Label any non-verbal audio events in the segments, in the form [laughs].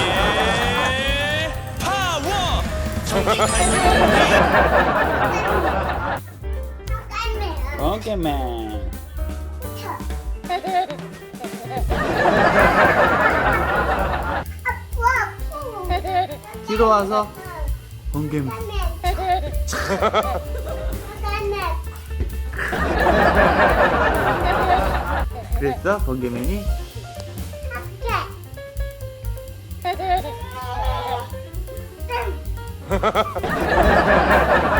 예, 파워. 전기 달려. 오케이맨. 뒤로 와서 번개맨. 그랬어? 번개맨이? Ha ha ha ha ha!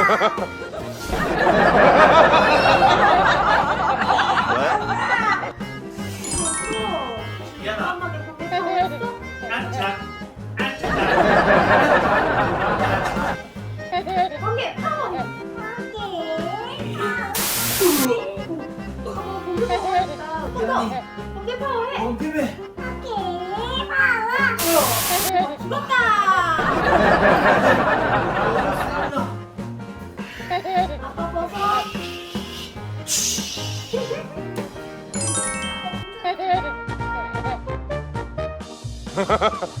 번개, 번개 파워 해. 번개맨. 죽었다. 아빠 버섯.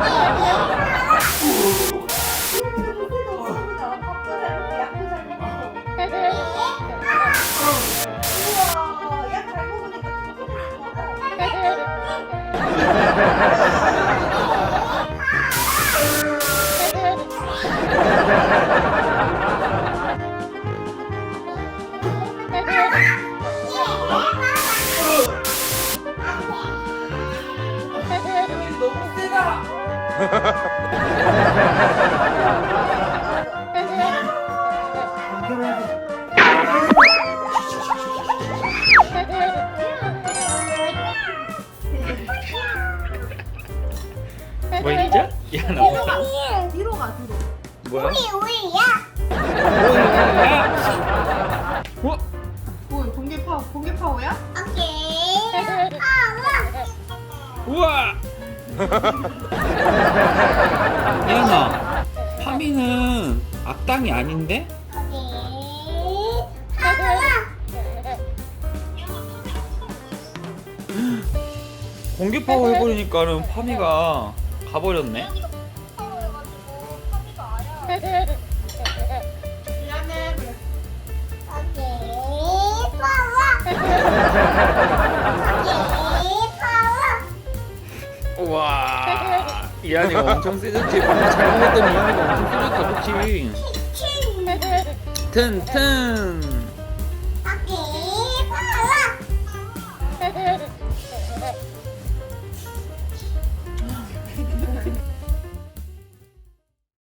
아, 예. 너무 세다. [laughs] 뭐 있죠? 야, 나? 뒤로 가 뒤로. 뭐야? [laughs] 어? 뭐 번개 파워 번개 파워야? 우와! 야나, 파미는 악당이 아닌데? 공개 파워 해버리니까는 파미가 가버렸네. 우와, [laughs] 이한이가 엄청 세졌지. 방금 잘 먹었더니 이한이가 엄청 세졌다, 그치? 튼튼.